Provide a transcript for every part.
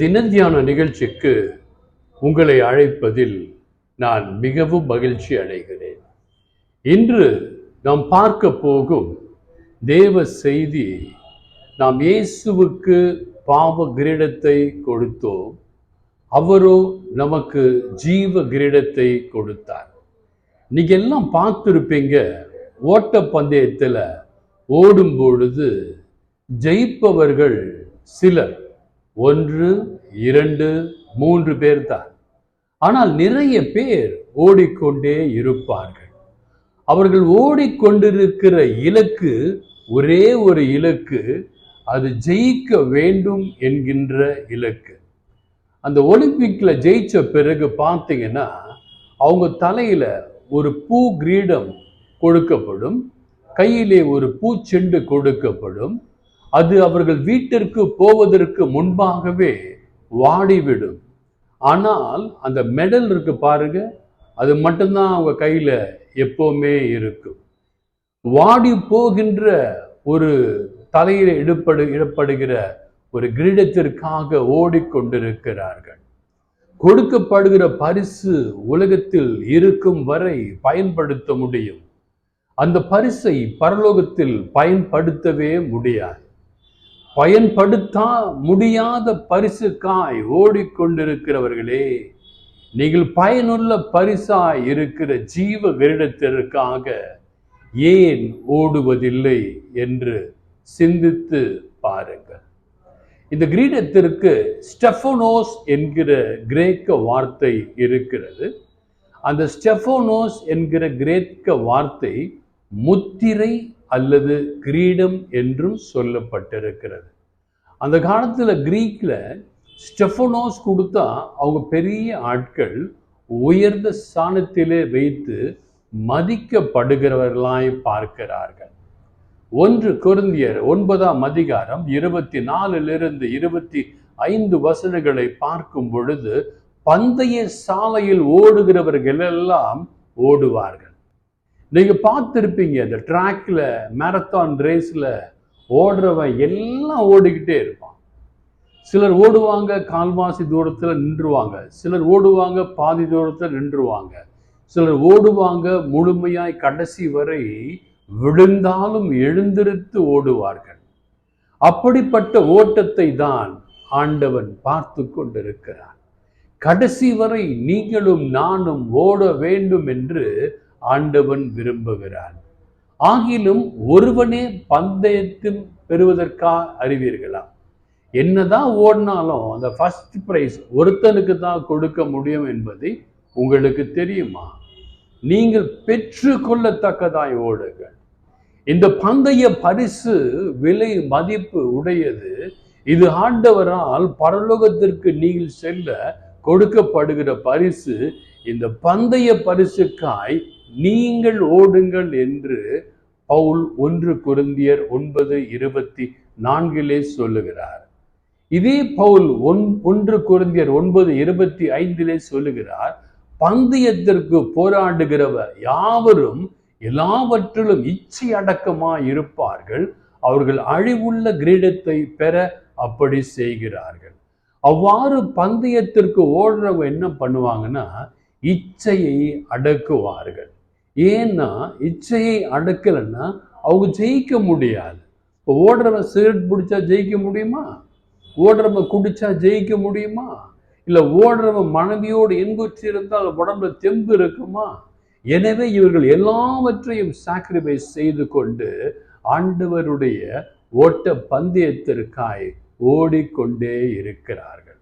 தினத்தியான நிகழ்ச்சிக்கு உங்களை அழைப்பதில் நான் மிகவும் மகிழ்ச்சி அடைகிறேன். இன்று நாம் பார்க்க போகும் தேவ செய்தி நாம் இயேசுவுக்கு பாவ கிரீடத்தை கொடுத்தோம். அவரோ நமக்கு ஜீவ கிரீடத்தை கொடுத்தார். நீங்கள் எல்லாம் பார்த்துருப்பீங்க ஓட்ட பந்தயத்தில் ஓடும் பொழுது ஜெயிப்பவர்கள் சிலர். ஒன்று இரண்டு மூன்று பேர் தான். ஆனால் நிறைய பேர் ஓடிக்கொண்டே இருப்பார்கள். அவர்கள் ஓடிக்கொண்டிருக்கிற இலக்கு ஒரே ஒரு இலக்கு அது ஜெயிக்க வேண்டும் என்கின்ற இலக்கு. அந்த ஒலிம்பிக்கில் ஜெயிச்ச பிறகு பார்த்தீங்கன்னா அவங்க தலையில் ஒரு பூ கிரீடம் கொடுக்கப்படும் கையிலே ஒரு பூச்செண்டு கொடுக்கப்படும். அது அவர்கள் வீட்டிற்கு போவதற்கு முன்பாகவே வாடிவிடும். ஆனால் அந்த மெடல் இருக்கு பாருங்க அது மட்டும்தான் அவங்க கையில் எப்போவுமே இருக்கும். வாடி போகின்ற ஒரு தலையில் இடப்படு இடப்படுகிற ஒரு கிரீடத்திற்காக ஓடிக்கொண்டிருக்கிறார்கள். கொடுக்கப்படுகிற பரிசு உலகத்தில் இருக்கும் வரை பயன்படுத்த முடியும். அந்த பரிசை பரலோகத்தில் பயன்படுத்தவே முடியாது. பயன்படுத்தா முடியாத பரிசுக்காய் ஓடிக்கொண்டிருக்கிறவர்களே நீங்கள் பயனுள்ள பரிசாய் இருக்கிற ஜீவ கிரீடத்திற்காக ஏன் ஓடுவதில்லை என்று சிந்தித்து பாருங்கள். இந்த கிரீடத்திற்கு ஸ்டெஃபோனோஸ் என்கிற கிரேக்க வார்த்தை இருக்கிறது. அந்த ஸ்டெஃபோனோஸ் என்கிற கிரேக்க வார்த்தை முத்திரை அல்லது கிரீடம் என்றும் சொல்லப்பட்டிருக்கிறது. அந்த காலத்தில் கிரீக்கில் ஸ்டெஃபனோஸ் கொடுத்தா அவங்க பெரிய ஆட்கள் உயர்ந்த ஸ்தானத்திலே வைத்து மதிக்கப்படுகிறவர்களாய் பார்க்கிறார்கள். ஒன்று குருந்தியர் ஒன்பதாம் அதிகாரம் இருபத்தி நாலிலிருந்து இருபத்தி ஐந்து வசனங்களை பார்க்கும் பொழுது பந்தய சாலையில் ஓடுகிறவர்கள் எல்லாம் ஓடுவார்கள். நீங்க பார்த்துருப்பீங்க இந்த ட்ராக்கில் மேரத்தான் ரேஸில் ஓடுறவன் எல்லாம் ஓடிக்கிட்டே இருப்பான். சிலர் ஓடுவாங்க கால்வாசி தூரத்துல நின்றுவாங்க. சிலர் ஓடுவாங்க பாதி தூரத்தில் நின்றுவாங்க. சிலர் ஓடுவாங்க முழுமையாய் கடைசி வரை விழுந்தாலும் எழுந்திருத்து ஓடுவார்கள். அப்படிப்பட்ட ஓட்டத்தை தான் ஆண்டவன் பார்த்து கொண்டிருக்கிறான் கடைசி வரை நீங்களும் நானும் ஓட வேண்டும் என்று ஆண்டவன் விரும்புகிறான். ஆகிலும் ஒருவனே பந்தயத்தில் பெறுவதற்கா அறிவீர்களா? என்னதான் ஓடினாலும் அந்த ஃபர்ஸ்ட் ப்ரைஸ் ஒருத்தனுக்கு தான் கொடுக்க முடியும் என்பதை உங்களுக்கு தெரியுமா? நீங்கள் பெற்று கொள்ளத்தக்கதாய் ஓடுங்கள். இந்த பந்தய பரிசு விலை மதிப்பு உடையது. இது ஆண்டவரால் பரலோகத்திற்கு நீங்கள் செல்ல கொடுக்கப்படுகிற பரிசு. இந்த பந்தய பரிசுக்காய் நீங்கள் ஓடுங்கள் என்று பவுல் ஒன்று குருந்தியர் ஒன்பது இருபத்தி நான்கிலே சொல்லுகிறார். இதே பவுல் ஒன் ஒன்று குருந்தியர் ஒன்பது இருபத்தி ஐந்திலே சொல்லுகிறார் பந்தயத்திற்கு போராடுகிறவர் யாவரும் எல்லாவற்றிலும் இச்சை அடக்கமாய் இருப்பார்கள். அவர்கள் அழிவுள்ள கிரீடத்தை பெற அப்படி செய்கிறார்கள். அவ்வாறு பந்தயத்திற்கு ஓடுறவங்க என்ன பண்ணுவாங்கன்னா இச்சையை அடக்குவார்கள். ஏன்னா இச்சையை அடக்கலைன்னா அவங்க ஜெயிக்க முடியாது. இப்போ ஓடுறவன் சிகரெட் பிடிச்சா ஜெயிக்க முடியுமா? ஓடுறவன் குடிச்சா ஜெயிக்க முடியுமா? இல்லை ஓடுறவன் மனைவியோடு இன்புற்று இருந்தால் உடம்புல தெம்பு இருக்குமா? எனவே இவர்கள் எல்லாவற்றையும் சாக்ரிஃபைஸ் செய்து கொண்டு ஆண்டவருடைய ஓட்ட பந்தயத்திற்காய் ஓடிக்கொண்டே இருக்கிறார்கள்.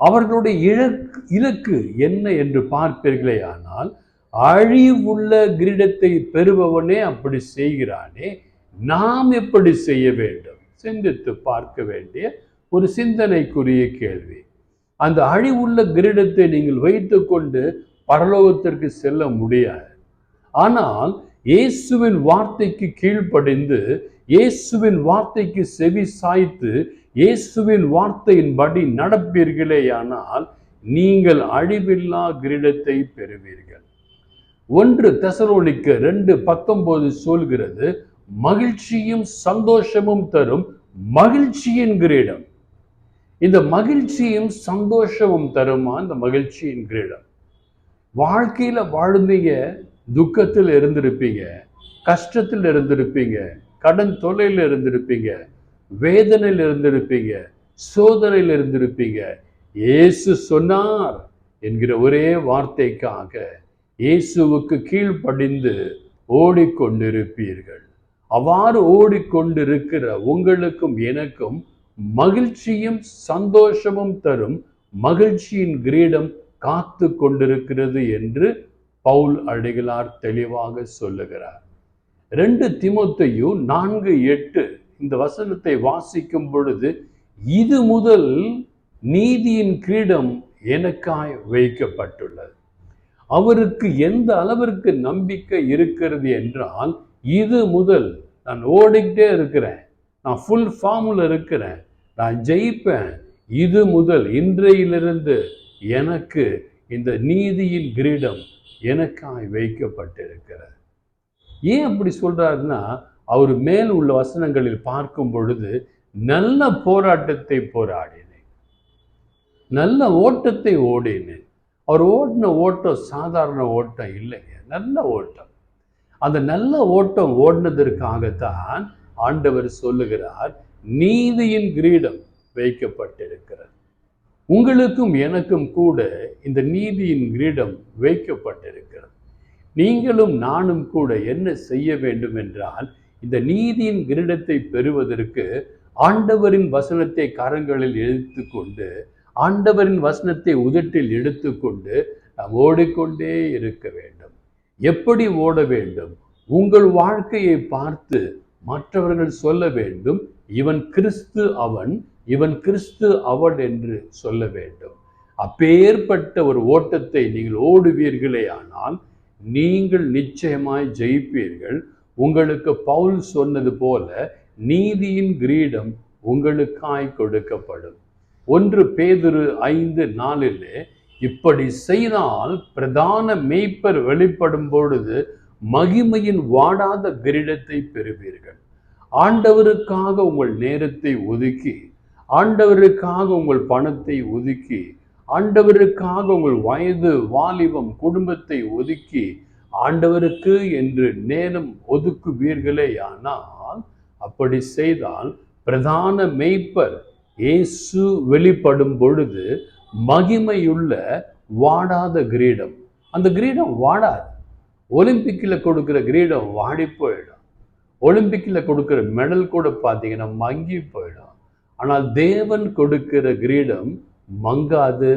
அவர்களுடைய இலக்கு இலக்கு என்ன என்று பார்ப்பீர்களே ஆனால் அழிவுள்ள கிரீடத்தை பெறுபவனே அப்படி செய்கிறானே. நாம் எப்படி செய்ய வேண்டும்? சிந்தித்து பார்க்க வேண்டிய ஒரு சிந்தனைக்குரிய கேள்வி. அந்த அழிவுள்ள கிரீடத்தை நீங்கள் வைத்துக்கொண்டு பரலோகத்திற்கு செல்ல முடியாது. ஆனால் இயேசுவின் வார்த்தைக்கு கீழ்ப்படிந்து இயேசுவின் வார்த்தைக்கு செவி சாய்த்து இயேசுவின் வார்த்தையின்படி நடப்பீர்களேயானால் நீங்கள் அழிவில்லா கிரீடத்தை பெறுவீர்கள். ஒன்று தெசலோனிக்கு ரெண்டு பத்தொன்பது சொல்கிறது மகிழ்ச்சியும் சந்தோஷமும் தரும் மகிழ்ச்சியின் கிரீடம். இந்த மகிழ்ச்சியும் சந்தோஷமும் தருமா? இந்த மகிழ்ச்சியின் கிரீடம். வாழ்க்கையில் வாழ்ந்தீங்க துக்கத்தில் இருந்திருப்பீங்க கஷ்டத்தில் இருந்திருப்பீங்க கடன் தொல்லையில் இருந்திருப்பீங்க வேதனையில் இருந்திருப்பீங்க சோதனையில் இருந்திருப்பீங்க. இயேசு சொன்னார் என்கிற ஒரே வார்த்தைக்காக இயேசுவுக்கு கீழ்ப்படிந்து ஓடிக்கொண்டிருப்பீர்கள். அவ்வாறு ஓடிக்கொண்டிருக்கிற உங்களுக்கும் எனக்கும் மகிழ்ச்சியும் சந்தோஷமும் தரும் மகிழ்ச்சியின் கிரீடம் காத்து கொண்டிருக்கிறது என்று பவுல் அடிகளார் தெளிவாக சொல்லுகிறார். ரெண்டு திமுத்தையு நான்கு எட்டு இந்த வசனத்தை வாசிக்கும் பொழுது இது முதல் நீதியின் கிரீடம் எனக்காய் வைக்கப்பட்டுள்ளது. அவருக்கு எந்த அளவிற்கு நம்பிக்கை இருக்கிறது என்றால் இது முதல் நான் ஓடிக்கிட்டே இருக்கிறேன். நான் ஃபுல் ஃபார்மில் இருக்கிறேன். நான் ஜெயிப்பேன். இது முதல் இன்றையிலிருந்து எனக்கு இந்த நீதியின் கிரீடம் எனக்காய் வைக்கப்பட்டிருக்கிறது. ஏன் அப்படி சொல்கிறாருன்னா அவர் மேல் உள்ள வசனங்களில் பார்க்கும் பொழுது நல்ல போராட்டத்தை போராடினேன். நல்ல ஓட்டத்தை ஓடினேன். அவர் ஓடின ஓட்டம் சாதாரண ஓட்டம் இல்லைங்க. நல்ல ஓட்டம். அந்த நல்ல ஓட்டம் ஓடினதற்காகத்தான் ஆண்டவர் சொல்லுகிறார் நீதியின் கிரீடம் வைக்கப்பட்டிருக்கிறது. உங்களுக்கும் எனக்கும் கூட இந்த நீதியின் கிரீடம் வைக்கப்பட்டிருக்கிறது. நீங்களும் நானும் கூட என்ன செய்ய வேண்டும் என்றால் இந்த நீதியின் கிரீடத்தை பெறுவதற்கு ஆண்டவரின் வசனத்தை கரங்களில் எடுத்துக்கொண்டு ஆண்டவரின் வசனத்தை உதட்டில் எடுத்துக்கொண்டு நாம் ஓடிக்கொண்டே இருக்க வேண்டும். எப்படி ஓட வேண்டும்? உங்கள் வாழ்க்கையை பார்த்து மற்றவர்கள் சொல்ல வேண்டும். இவன் கிறிஸ்து அவன் இவன் கிறிஸ்து அவன் என்று சொல்ல வேண்டும். அப்பேற்பட்ட ஒரு ஓட்டத்தை நீங்கள் ஓடுவீர்களே ஆனால் நீங்கள் நிச்சயமாய் ஜெயிப்பீர்கள். உங்களுக்கு பவுல் சொன்னது போல நீதியின் கிரீடம் உங்களுக்காய் கொடுக்கப்படும். ஒன்று பேதுரு ஐந்து நாளில் இப்படி செய்தால் பிரதான மெய்ப்பர் வெளிப்படும் பொழுது மகிமையின் வாடாத கிரீடத்தை பெறுவீர்கள். ஆண்டவருக்காக உங்கள் நேரத்தை ஒதுக்கி ஆண்டவருக்காக உங்கள் பணத்தை ஒதுக்கி ஆண்டவருக்காக உங்கள் வயது வாலிபம் குடும்பத்தை ஒதுக்கி ஆண்டவருக்கு என்று நேரம் ஒதுக்குவீர்களே ஆனால் அப்படி செய்தால் பிரதான மெய்ப்பர் இயேசு வெளிப்படும் பொழுது மகிமையுள்ள வாடாத கிரீடம். அந்த கிரீடம் வாடாது. ஒலிம்பிக்கில் கொடுக்குற கிரீடம் வாடி போயிடும். ஒலிம்பிக்கில் கொடுக்குற மெடல் கூட பார்த்தீங்கன்னா மங்கி போயிடும். ஆனால் தேவன் கொடுக்கிற கிரீடம் மங்காது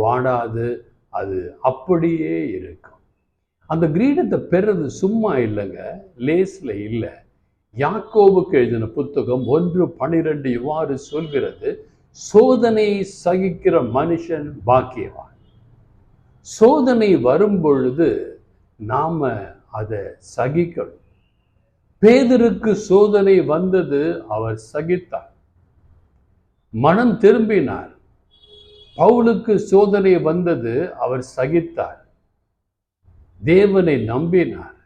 வாடாது அது அப்படியே இருக்கும். அந்த கிரீடத்தை பெறது சும்மா இல்லைங்க லேஸில் இல்லை. யாக்கோவுக்கு எழுதின புத்தகம் ஒன்று பனிரெண்டு இவ்வாறு சொல்கிறது சோதனை சகிக்கிற மனுஷன் பாக்கியவான். சோதனை வரும் பொழுது நாம அதை சகிக்கணும். பேதருக்கு சோதனை வந்தது அவர் சகித்தார். மனம் திரும்பினார். பவுலுக்கு சோதனை வந்தது அவர் சகித்தார். தேவனை நம்பினார்.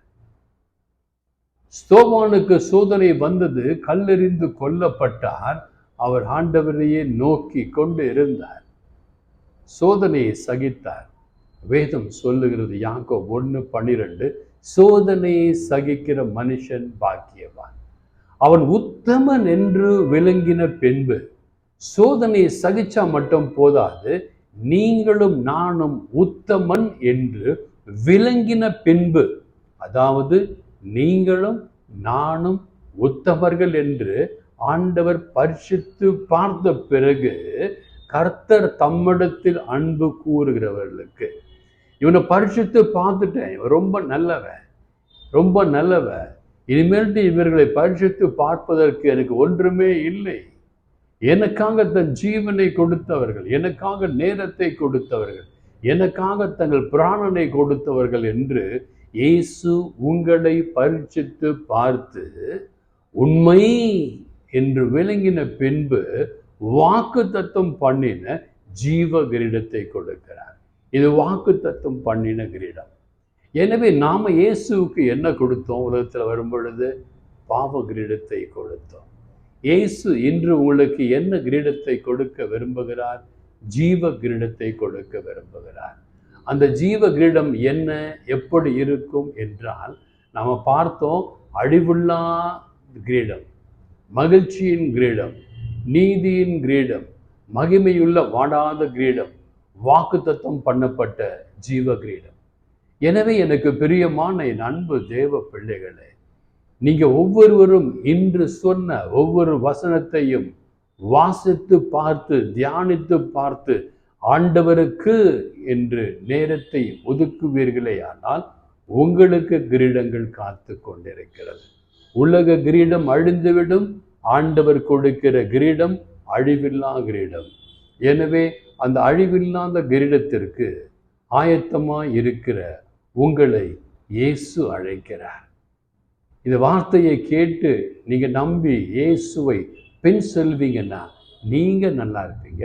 ஸ்தோவானுக்கு சோதனை வந்தது கல்லெறிந்து கொல்லப்பட்டார். அவர் ஆண்டவரையே நோக்கி கொண்டு இருந்தார். சோதனையை சகித்தார். வேதம் சொல்லுகிறது யாக்கோ ஒன்று பன்னிரெண்டு சோதனையை சகிக்கிற மனுஷன் பாக்கியவான். அவன் உத்தமன் என்று விளங்கின பின்பு சோதனையை சகிச்சா மட்டும் போதாது நீங்களும் நானும் உத்தமன் என்று விளங்கின பின்பு அதாவது நீங்களும் நானும் உத்தமர்கள் என்று ஆண்டவர் பரிசித்து பார்த்த பிறகு கர்த்தர் தம்மிடத்தில் அன்பு கூறுகிறவர்களுக்கு இவனை பரிசுத்து பார்த்துட்டேன். இவன் ரொம்ப நல்லவன் ரொம்ப நல்லவன். இனிமேல்ட்டு இவர்களை பரிசுத்து பார்ப்பதற்கு எனக்கு ஒன்றுமே இல்லை. எனக்காக தன் ஜீவனை கொடுத்தவர்கள் எனக்காக நேரத்தை கொடுத்தவர்கள் எனக்காக தங்கள் பிராணனை கொடுத்தவர்கள் என்று இயேசு உங்களை பரீட்சித்து பார்த்து உண்மை என்று விளங்கின பின்பு வாக்கு தத்துவம் பண்ணின ஜீவ கிரீடத்தை கொடுக்கிறார். இது வாக்கு தத்துவம் பண்ணின கிரீடம். எனவே நாம் இயேசுவுக்கு என்ன கொடுத்தோம்? உலகத்தில் வரும்பொழுது பாவ கிரீடத்தை கொடுத்தோம். இயேசு இன்று உங்களுக்கு என்ன கிரீடத்தை கொடுக்க விரும்புகிறார்? ஜீவ கிரீடத்தை கொடுக்க விரும்புகிறார். அந்த ஜீவ கிரீடம் என்ன எப்படி இருக்கும் என்றால் நாம் பார்த்தோம் அழிவுள்ளா கிரீடம் மகிழ்ச்சியின் கிரீடம் நீதியின் கிரீடம் மகிமையுள்ள வாடாத கிரீடம் வாக்குத்தத்தம் பண்ணப்பட்ட ஜீவ கிரீடம் எனவே எனக்கு பிரியமான என் அன்பு தேவ பிள்ளைகளே நீங்க ஒவ்வொருவரும் இன்று சொன்ன ஒவ்வொரு வசனத்தையும் வாசித்து பார்த்து தியானித்து பார்த்து ஆண்டவருக்கு என்று நேரத்தை ஒதுக்குவீர்களே ஆனால் உங்களுக்கு கிரீடங்கள் காத்து கொண்டிருக்கிறது. உலக கிரீடம் அழிந்துவிடும் ஆண்டவர் கொடுக்கிற கிரீடம் அழிவில்லா கிரீடம். எனவே அந்த அழிவில்லாத கிரீடத்திற்கு ஆயத்தமாக இருக்கிற உங்களை இயேசு அழைக்கிறார். இந்த வார்த்தையை கேட்டு நீங்கள் நம்பி இயேசுவை பின் செல்வீங்கன்னா நீங்கள் நல்லா இருப்பீங்க